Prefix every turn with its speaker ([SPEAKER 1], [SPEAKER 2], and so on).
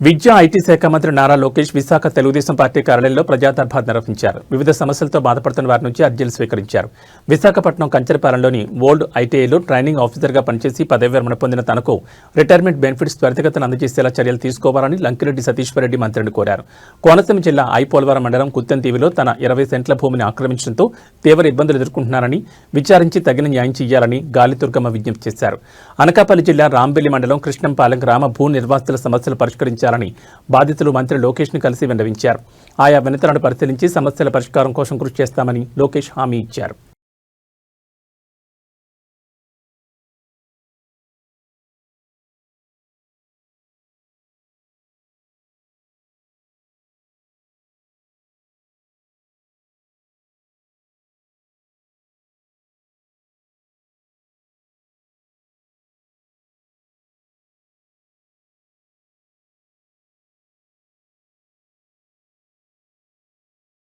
[SPEAKER 1] విద్యా ఐటీ శాఖ మంత్రి నారా లోకేష్ విశాఖ తెలుగుదేశం పార్టీ కార్యాలయంలో ప్రజాదర్భా నిర్వహించారు. వివిధ సమస్యలతో బాధపడుతున్న వారి నుంచి అర్జీలు స్వీకరించారు. విశాఖపట్నం కంచరపాలెంలోని ఓల్డ్ ఐటీఐలో ట్రైనింగ్ ఆఫీసర్గా పనిచేసి పదవి విరమణ పొందిన తనకు రిటైర్మెంట్ బెనిఫిట్స్ త్వరితగతిన అందజేసేలా చర్యలు తీసుకోవాలని లంకిరెడ్డి సతీశ్వరరెడ్డి మంత్రిని కోరారు. కోనసీమ జిల్లా ఐపోలవరం మండలం కుత్తంతీవిలో తన ఇరవై సెంట్ల భూమిని ఆక్రమించడంతో తీవ్ర ఇబ్బందులు ఎదుర్కొంటున్నారని విచారించి తగిన న్యాయం చేయాలని గాలిదుర్గమ్మ విజ్ఞప్తి చేశారు. అనకాపల్లి జిల్లా రాంబెల్లి మండలం కృష్ణంపాలెం గ్రామ భూ నిర్వాసితుల సమస్యలు పరిష్కరించారు పరిష్కరించాలని బాధితులు మంత్రి లోకేష్ని కలిసి విన్నవించారు. ఆయా వినతులను పరిశీలించి సమస్యల పరిష్కారం కోసం కృషి చేస్తామని లోకేష్ హామీ ఇచ్చారు.